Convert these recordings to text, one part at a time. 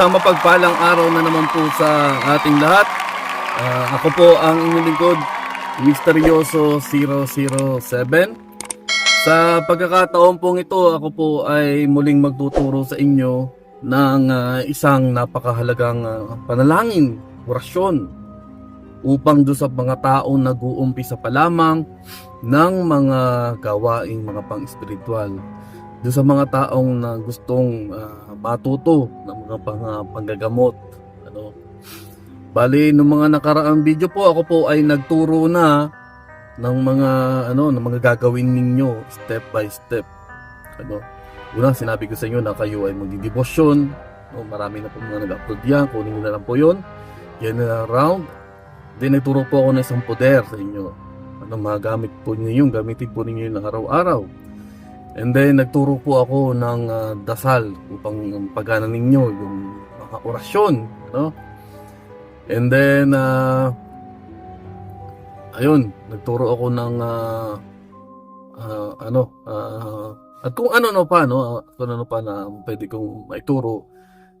Isang mapagpalang araw na naman po sa ating lahat. Ah, ako po ang inyong lingkod, Misteryoso 007. Sa pagkakataon pong ito, ako po ay muling magtuturo sa inyo ng ah, isang napakahalagang ah, panalangin, orasyon, upang do sa mga taong nag-uumpisa pa lamang ng mga gawaing mga pang-espiritual. Doon sa mga taong na gustong ah, matuto ng mga pang, ah, panggagamot. Ano. Bali, nung mga nakaraang video po, ako po ay nagturo na ng mga ano ng mga gagawin ninyo step by step. Ano? Una, sinabi ko sa inyo na kayo ay magdidebosyon. No, marami na po mga nag-upload yan. Kunin nyo na lang po yun. Yan na round. Then, nagturo po ako ng isang poder sa inyo. Ano, magamit po ninyo yun. Gamitin po ninyo yun ng araw-araw. And then, nagturo po ako ng ah, dasal upang pagana ninyo yung mga orasyon. No? And then, ah, ayun, nagturo ako ng ah, ah, ano, ah, at kung ano no pa, no, kung ano pa na pwede kong maituro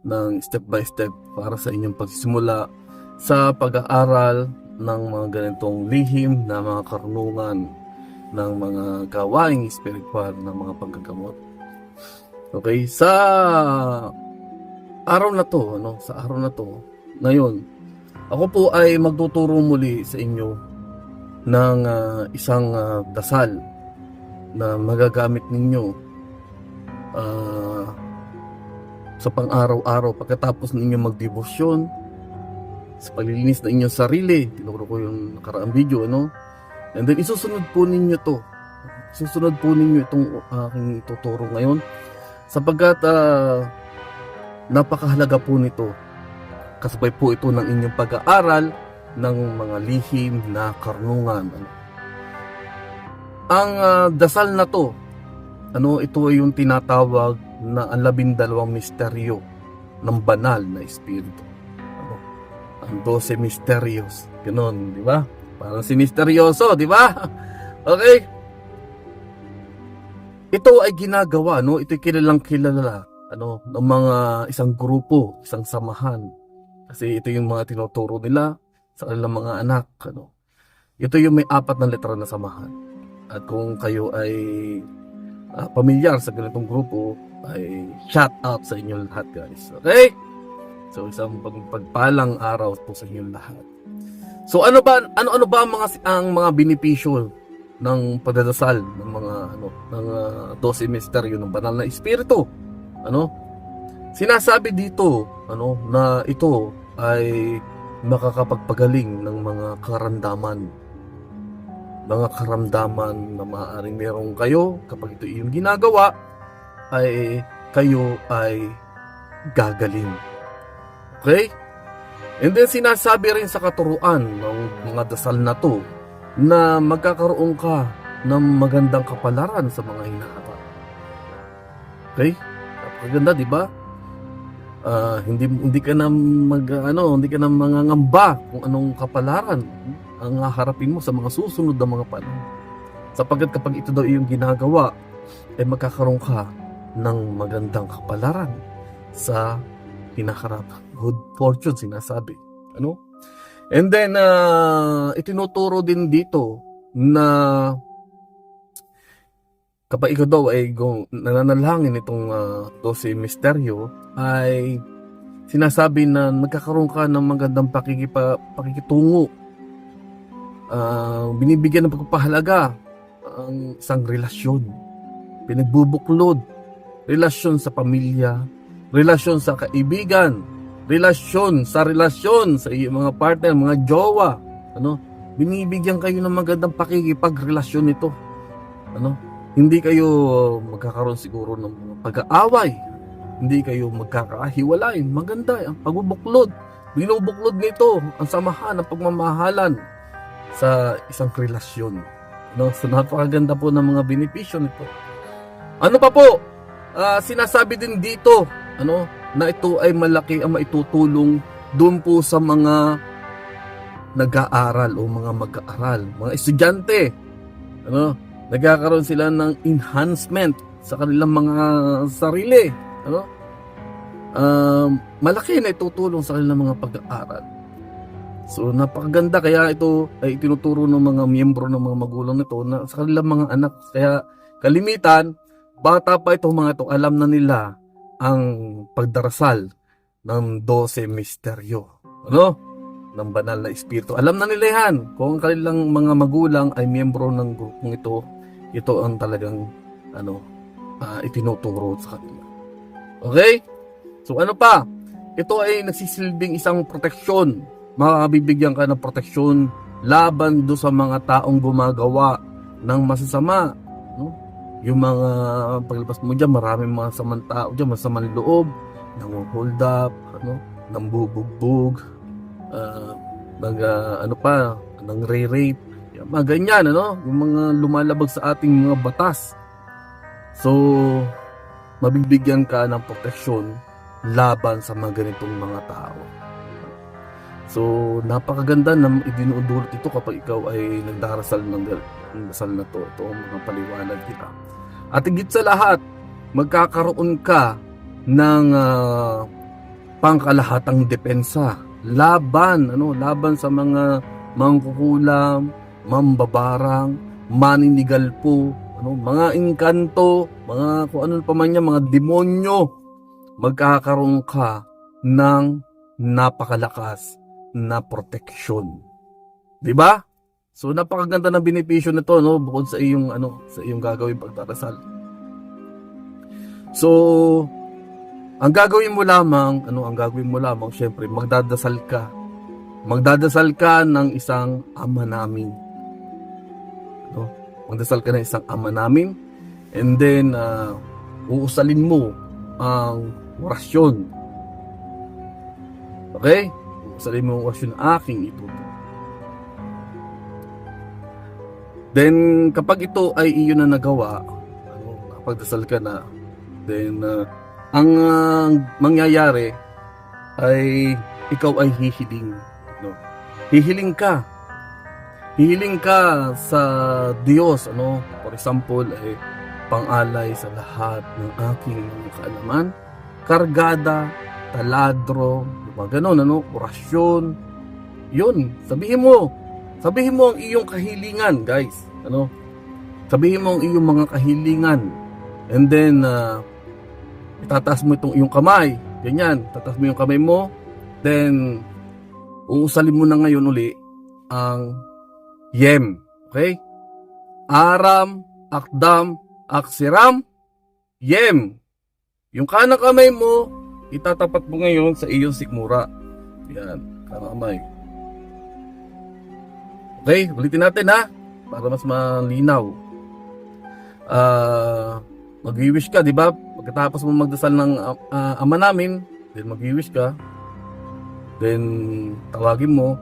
ng step by step para sa inyong pagsisimula sa pag-aaral ng mga ganitong lihim na mga karunungan ng mga gawaing spiritual ng mga paggagamot. Okay, sa araw na to, ano, sa araw na to, ngayon, ako po ay magtuturo muli sa inyo ng ah, isang ah, dasal na magagamit ninyo ah, sa pang-araw-araw pagkatapos ninyo magdebosyon sa paglilinis ng inyong sarili. Tinuro ko yung nakaraang video, ano? And then, isusunod po ninyo to. Susunod po ninyo itong aking tuturo ngayon sapagkat ah, napakahalaga po nito. Kasabay po ito ng inyong pag-aaral ng mga lihim na karunungan. Ang ah, dasal na to, ano, ito ay yung tinatawag na ang labindalawang misteryo ng banal na espiritu. Ano? Ang 12 misterios. Ganon, di ba? Parang si misteryoso, di ba? Okay? Ito ay ginagawa, no? Ito ay kilalang kilala, ano, ng mga isang grupo, isang samahan. Kasi ito yung mga tinuturo nila sa kanilang mga anak, ano. Ito yung may apat na letra na samahan. At kung kayo ay ah, pamilyar sa ganitong grupo, ay shout out sa inyo lahat, guys. Okay? So, isang pag- pagpalang araw po sa inyo lahat. So, ano ba ano-ano ba ang mga ang mga benepisyo ng pagdadasal ng mga ano ng uh, 12 misteryo ng banal na espiritu? Ano? Sinasabi dito ano na ito ay makakapagpagaling ng mga karamdaman mga karamdaman na maaaring meron kayo kapag ito yung ginagawa ay kayo ay gagaling. Okay? And then sinasabi rin sa katuruan ng mga dasal na to na magkakaroon ka ng magandang kapalaran sa mga hinaharap. Okay? Napakaganda, di ba? Ah, hindi hindi ka na mag ano, hindi ka na mangangamba kung anong kapalaran ang haharapin mo sa mga susunod na mga panahon. Sapagkat kapag ito daw yung ginagawa, ay magkakaroon ka ng magandang kapalaran sa hinaharap. Good fortune sinasabi. Ano? And then, ah, itinuturo din dito na kapag ikaw daw ay nananalangin itong uh, 12 misteryo, ay sinasabi na magkakaroon ka ng magandang pakikipa, pakikitungo. Ah, binibigyan ng pagpapahalaga ang isang relasyon. Pinagbubuklod. Relasyon sa pamilya, relasyon sa kaibigan, relasyon sa relasyon sa iyong mga partner, mga jowa. Ano? Binibigyan kayo ng magandang pakikipagrelasyon nito. Ano? Hindi kayo magkakaroon siguro ng pag-aaway. Hindi kayo magkakahiwalay. Maganda ang pagbubuklod. Binubuklod nito ang samahan, ang pagmamahalan sa isang relasyon. No? So napakaganda po ng mga benepisyo nito. Ano pa po? Ah, sinasabi din dito, ano, na ito ay malaki ang maitutulong doon po sa mga nag-aaral o mga mag-aaral, mga estudyante. Ano, nagkakaroon sila ng enhancement sa kanilang mga sarili, ano? um, malaki na itutulong sa kanilang mga pag-aaral. So napakaganda kaya ito ay tinuturo ng mga miyembro ng mga magulang nito na sa kanilang mga anak. Kaya kalimitan, bata pa itong mga ito, alam na nila ang pagdarasal ng 12 misteryo. Ano? Ng banal na espiritu. Alam na nila yan. Kung ang kanilang mga magulang ay miyembro ng grupong ito, ito ang talagang ano, ah, itinuturo sa kanila. Okay? So ano pa? Ito ay nagsisilbing isang proteksyon. Makakabibigyan ka ng proteksyon laban do sa mga taong gumagawa ng masasama. Yung mga paglabas mo dyan, maraming mga samang tao dyan, masamang loob, nang hold up, ano, nang bubugbog, ah, nang ah, ano pa, nang re-rape, mga ganyan, ano, yung mga lumalabag sa ating mga batas. So, mabibigyan ka ng proteksyon laban sa mga ganitong mga tao. So, napakaganda na idinudulot ito kapag ikaw ay nagdarasal ng ng dasal na to. Ito ang mga paliwanag kita. At higit sa lahat, magkakaroon ka ng ah, pangkalahatang depensa laban ano laban sa mga mangkukulam, mambabarang, maninigalpo, ano, mga engkanto, mga kung ano pa man yan, mga demonyo, magkakaroon ka ng napakalakas na proteksyon. 'Di ba? So napakaganda ng benepisyo nito no bukod sa iyong ano sa iyong gagawin pagdarasal. So ang gagawin mo lamang, ano ang gagawin mo lamang syempre magdadasal ka. Magdadasal ka ng isang ama namin. No? Magdasal ka ng isang ama namin and then uh, uusalin mo ang orasyon. Okay? Uusalin mo ang orasyon aking ituturo. Then, kapag ito ay iyo na nagawa, ano, nakapagdasal ka na, then, uh, ang uh, mangyayari ay ikaw ay hihiling. No? Hihiling ka. Hihiling ka sa Diyos. Ano? For example, ay pangalay sa lahat ng aking kaalaman. Kargada, taladro, mga ganon, ano? Orasyon. Yun, sabihin mo. Sabihin mo ang iyong kahilingan, guys. Ano? Sabihin mo ang iyong mga kahilingan. And then, uh, itataas mo itong iyong kamay. Ganyan, tataas mo yung kamay mo. Then, uusalin mo na ngayon uli ang yem. Okay? Aram, akdam, aksiram, yem. Yung kanang kamay mo, itatapat mo ngayon sa iyong sikmura. Yan, kanang kamay. Okay, ulitin natin ha para mas malinaw. Ah, mag-wish ka, di ba? Pagkatapos mo magdasal ng ah, ama namin, then mag-wish ka. Then tawagin mo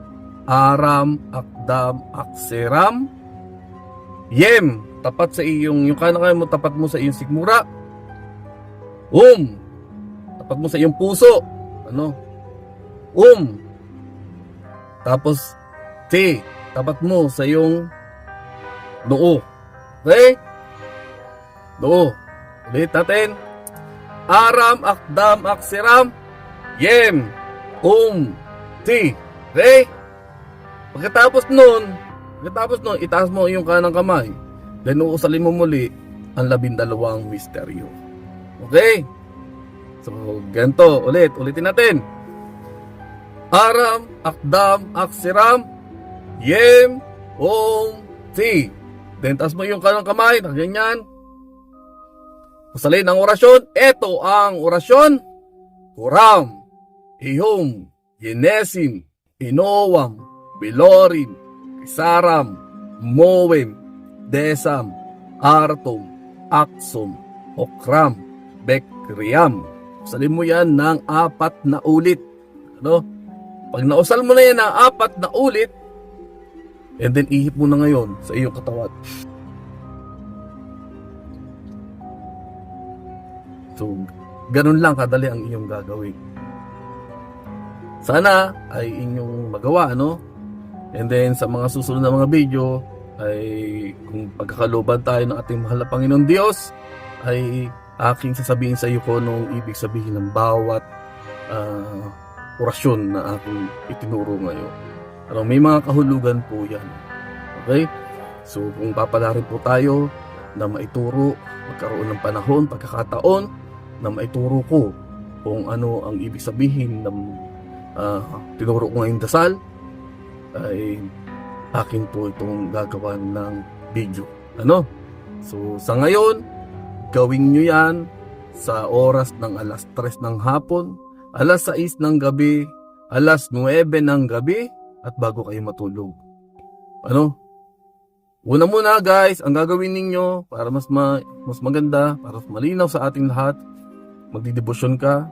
Aram, Akdam, Akseram, Yem, tapat sa iyong yung kanang mo tapat mo sa iyong sikmura. Um, tapat mo sa iyong puso. Ano? Um. Tapos T, tapat mo sa iyong noo. Okay? Noo. Ulit natin. Aram, akdam, aksiram, yem, um, ti. Okay? Pagkatapos nun, pagkatapos nun, itaas mo yung kanang kamay. Then uusalin mo muli ang labindalawang misteryo. Okay? So, ganito. Ulit. Ulitin natin. Aram, akdam, aksiram, yem, om, ti. Then, taas mo yung kanang kamay, ganyan. Masalin ang orasyon. Ito ang orasyon. Kuram, ihom, yenesim, inowam, bilorim, kisaram, mowem, desam, artom, aksom, okram, bekriam. Usalin mo yan ng apat na ulit. Ano? Pag nausal mo na yan ng apat na ulit, and then ihip mo na ngayon sa iyong katawan. So, ganun lang kadali ang inyong gagawin. Sana ay inyong magawa, ano? And then sa mga susunod na mga video ay kung pagkakaloban tayo ng ating mahal na Panginoon Diyos ay aking sasabihin sa iyo kung anong ibig sabihin ng bawat ah, orasyon na aking itinuro ngayon. Ano, may mga kahulugan po yan. Okay? So, kung papalarin po tayo na maituro, magkaroon ng panahon, pagkakataon, na maituro ko kung ano ang ibig sabihin ng ah, tinuro ko ngayong dasal, ay akin po itong gagawa ng video. Ano? So, sa ngayon, gawin nyo yan sa oras ng alas 3 ng hapon, alas 6 ng gabi, alas 9 ng gabi, at bago kayo matulog. Ano? Una muna guys, ang gagawin ninyo para mas ma- mas maganda, para mas malinaw sa ating lahat, magdidebosyon ka,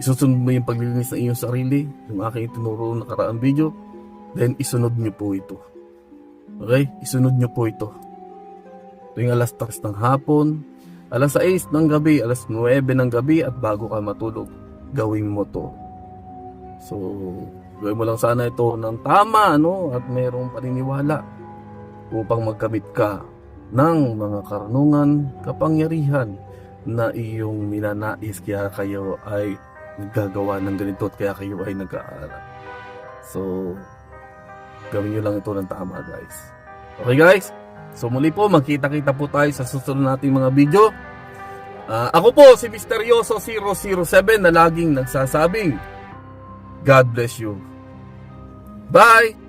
isusunod mo yung paglilinis ng iyong sarili, yung aking itinuro na nakaraang video, then isunod nyo po ito. Okay? Isunod nyo po ito. Tuwing alas 3 ng hapon, alas 6 ng gabi, alas 9 ng gabi, at bago ka matulog, gawin mo to. So, gawin mo lang sana ito ng tama, no? At mayroong paniniwala upang magkamit ka ng mga karunungan, kapangyarihan na iyong minanais kaya kayo ay naggagawa ng ganito at kaya kayo ay nag-aaral. So, gawin nyo lang ito ng tama guys. Okay guys? So muli po, magkita-kita po tayo sa susunod nating mga video. Ah, ako po si Misteryoso 007 na laging nagsasabing God bless you. Bye!